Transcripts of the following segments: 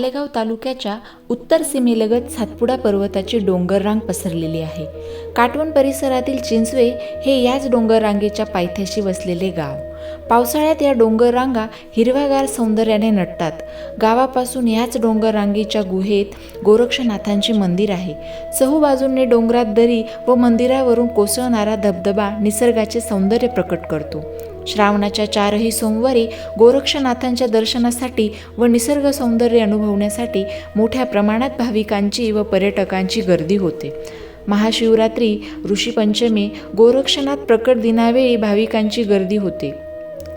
मालेगाव तालुक्याच्या उत्तर सीमेलगत सातपुडा पर्वताची डोंगररांग पसरलेली आहे. काटवण परिसरातील चिंचवे हे याच डोंगररांगेच्या पायथ्याशी वसलेले गाव. पावसाळ्यात या डोंगररांगा हिरव्यागार सौंदर्याने नटतात. गावापासून याच डोंगररांगेच्या गुहेत गोरक्षनाथांचे मंदिर आहे. चहूबाजूंनी डोंगरात दरी व मंदिरावरून कोसळणारा धबधबा निसर्गाचे सौंदर्य प्रकट करतो. श्रावणाच्या चारही सोमवारी गोरक्षनाथांच्या दर्शनासाठी व निसर्ग सौंदर्य अनुभवण्यासाठी मोठ्या प्रमाणात भाविकांची व पर्यटकांची गर्दी होते. महाशिवरात्री ऋषीपंचमी गोरक्षनाथ प्रकट दिनावेळी भाविकांची गर्दी होते.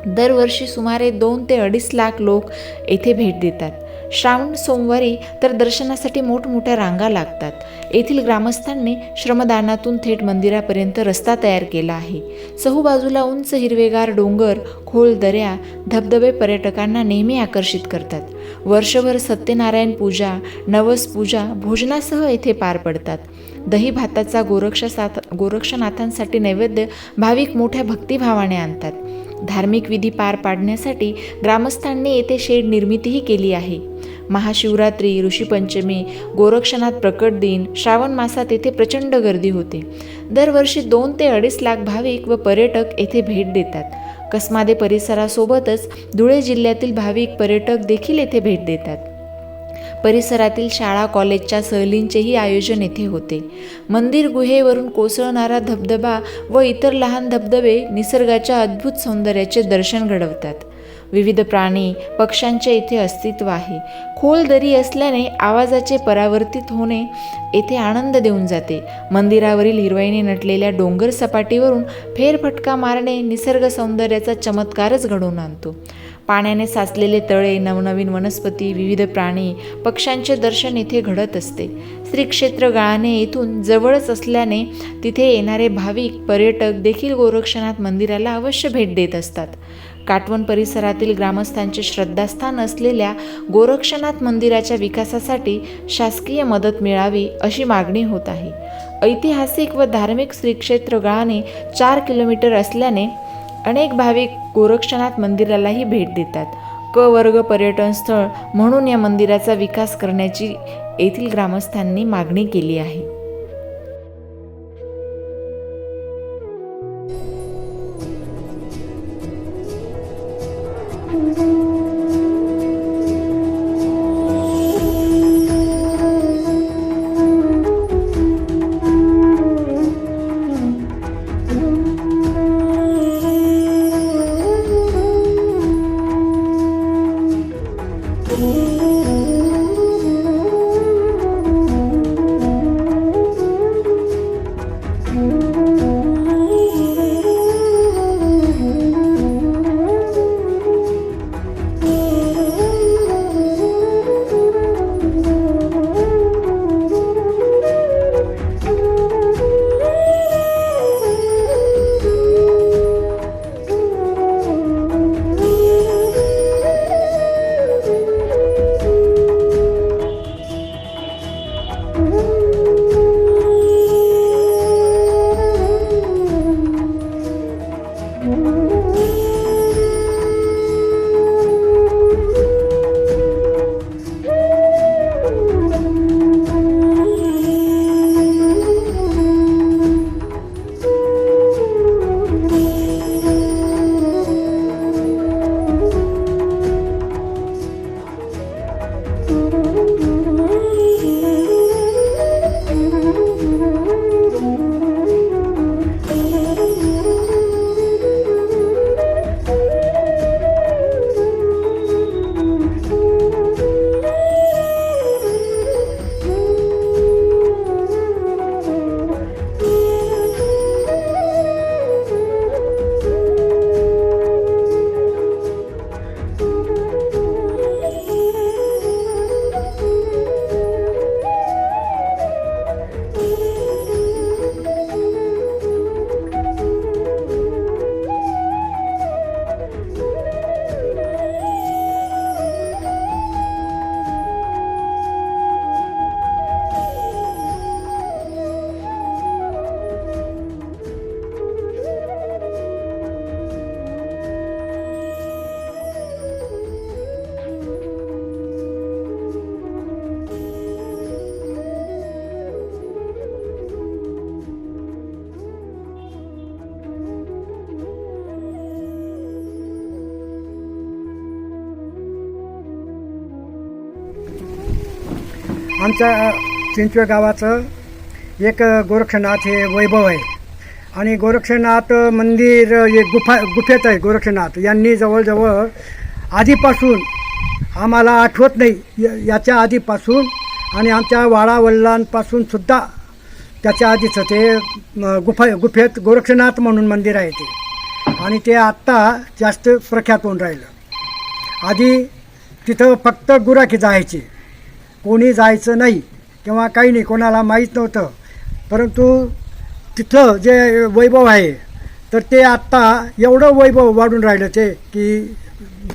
दरवर्षी सुमारे दोन ते अडीच लाख लोक येथे भेट देतात. श्रावण सोमवारी तर दर्शनासाठी मोठमोठ्या रांगा लागतात. येथील ग्रामस्थांनी श्रमदानातून थेट मंदिरापर्यंत रस्ता तयार केला आहे. चहूबाजूला उंच हिरवेगार डोंगर खोल दऱ्या धबधबे पर्यटकांना नेहमी आकर्षित करतात. वर्षभर सत्यनारायण पूजा नवस पूजा भोजनासह येथे पार पडतात. दही भाताचा गोरक्षसाथ गोरक्षनाथांसाठी नैवेद्य भाविक मोठ्या भक्तिभावाने आणतात. धार्मिक विधी पार पाडण्यासाठी ग्रामस्थांनी येथे शेड निर्मितीही केली आहे. महाशिवरात्री ऋषीपंचमी गोरक्षनाथ प्रकट दिन श्रावण मासात येथे प्रचंड गर्दी होते. दरवर्षी दोन ते अडीच लाख भाविक व पर्यटक येथे भेट देतात. कसमादे परिसरासोबतच धुळे जिल्ह्यातील भाविक पर्यटक देखील येथे भेट देतात. परिसरातील शाळा कॉलेजच्या सहलींचेही आयोजन येथे होते. मंदिर गुहेवरून कोसळणारा धबधबा व इतर लहान धबधबे निसर्गाच्या अद्भुत सौंदर्याचे दर्शन घडवतात. विविध प्राणी पक्ष्यांचे येथे अस्तित्व आहे. खोल दरी असल्याने आवाजाचे परावर्तित होणे येथे आनंद देऊन जाते. मंदिरावरील हिरवाईने नटलेल्या डोंगर सपाटीवरून फेरफटका मारणे निसर्ग सौंदर्याचा चमत्कारच घडवून आणतो. पाण्याने साचलेले तळे नवनवीन वनस्पती विविध प्राणी पक्ष्यांचे दर्शन इथे घडत असते. श्री क्षेत्र गाळाने येथून जवळच असल्याने तिथे येणारे भाविक पर्यटक देखील गोरक्षनाथ मंदिराला अवश्य भेट देत असतात. काटवण परिसरातील ग्रामस्थांचे श्रद्धास्थान असलेल्या गोरक्षनाथ मंदिराच्या विकासासाठी शासकीय मदत मिळावी अशी मागणी होत आहे. ऐतिहासिक व धार्मिक श्रीक्षेत्र गाळाने चार किलोमीटर असल्याने अनेक भाविक गोरक्षनाथ मंदिरालाही भेट देतात. क वर्ग पर्यटन स्थळ म्हणून या मंदिराचा विकास करण्याची येथील ग्रामस्थांनी मागणी केली आहे. आमच्या चिंचवे गावाचं एक गोरक्षनाथ हे वैभव आहे. आणि गोरक्षनाथ मंदिर एक गुफा गुफेत आहे गोरक्षनाथ. यांनी जवळजवळ आधीपासून आम्हाला आठवत नाही याच्या आधीपासून आणि आमच्या वाडावल्लांपासून सुद्धा त्याच्या आधीचं ते गुफा गुफेत गोरक्षनाथ म्हणून मंदिर आहे ते. आणि ते आत्ता जास्त प्रख्यात होऊन राहिलं. आधी तिथं फक्त गुराखी जायची. कोणी जायचं नाही किंवा काही नाही कोणाला माहीत नव्हतं. परंतु तिथं जे वैभव आहे तर ते आत्ता एवढं वैभव वाढून राहिलं ते की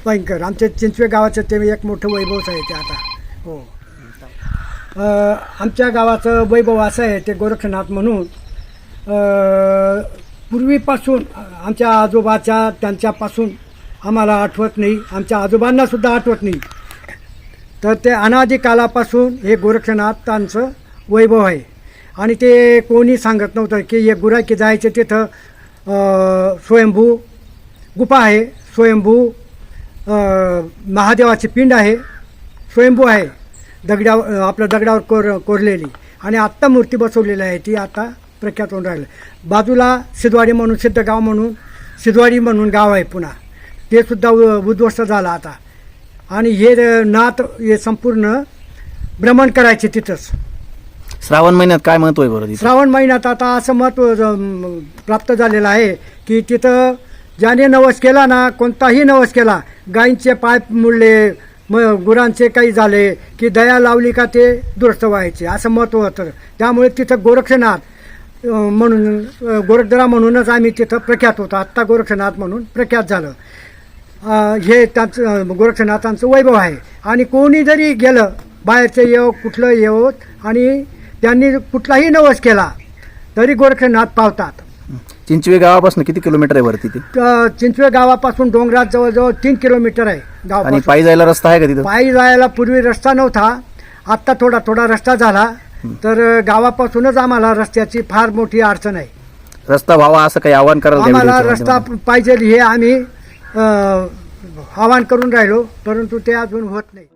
भयंकर. आमच्या चिंचवे गावाचं ते एक मोठं वैभवच आहे ते आता. हो. आमच्या गावाचं वैभव असं आहे ते गोरक्षनाथ म्हणून. पूर्वीपासून आमच्या आजोबाच्या त्यांच्यापासून आम्हाला आठवत नाही. आमच्या आजोबांनासुद्धा आठवत नाही. तर ते अनादी कालापासून हे गोरक्षनाथांचं वैभव आहे. आणि ते कोणी सांगत नव्हतं की हे गुराकी जायचे तिथं स्वयंभू गुफा आहे. स्वयंभू महादेवाचे महादेवाची पिंड आहे. स्वयंभू आहे. दगडावर आपलं दगडावर कोर कोरलेली. आणि आत्ता मूर्ती बसवलेली आहे. ती आता प्रख्यात होऊन राहिली. बाजूला सिद्धवाडी म्हणून सिद्धगाव म्हणून सिद्धवाडी म्हणून गाव आहे पुन्हा. ते सुद्धा उ- उद्ध्वस्त झालं आता. आणि हे नाथ हे संपूर्ण भ्रमण करायचे तिथंच. श्रावण महिन्यात काय महत्त्व आहे बरं श्रावण महिन्यात आता असं महत्त्व ज- प्राप्त झालेलं आहे की तिथं ज्याने नवस केला ना कोणताही नवस केला गायींचे पाय मुडले म गुरांचे काही झाले की दया लावली का ते दुरुस्त व्हायचे असं महत्त्व होतं. त्यामुळे तिथं गोरक्षनाथ म्हणून गोरखदरा म्हणूनच आम्ही तिथं प्रख्यात होतो. आत्ता गोरक्षनाथ म्हणून प्रख्यात झालं. हे त्यांचं गोरक्षनाथांचं वैभव आहे. आणि कोणी जरी गेलं बाहेरचं येव कुठलं येवत आणि त्यांनी कुठलाही नवस केला तरी गोरक्षनाथ पावतात. चिंचवे गावापासून किती किलोमीटर आहे बरं तिथे त- चिंचवे गावापासून डोंगरात जवळजवळ तीन किलोमीटर आहे आणि गावापासून पायी जायला रस्ता आहे का तिथं? पायी जायला पूर्वी रस्ता नव्हता. आत्ता थोडा थोडा रस्ता झाला. तर गावापासूनच आम्हाला रस्त्याची फार मोठी अडचण आहे. रस्ता व्हावा असं काही आव्हान करायला आम्हाला रस्ता? पाहिजे हे आम्ही आवाहन करून राहिलो परंतु ते अजून होत नाही.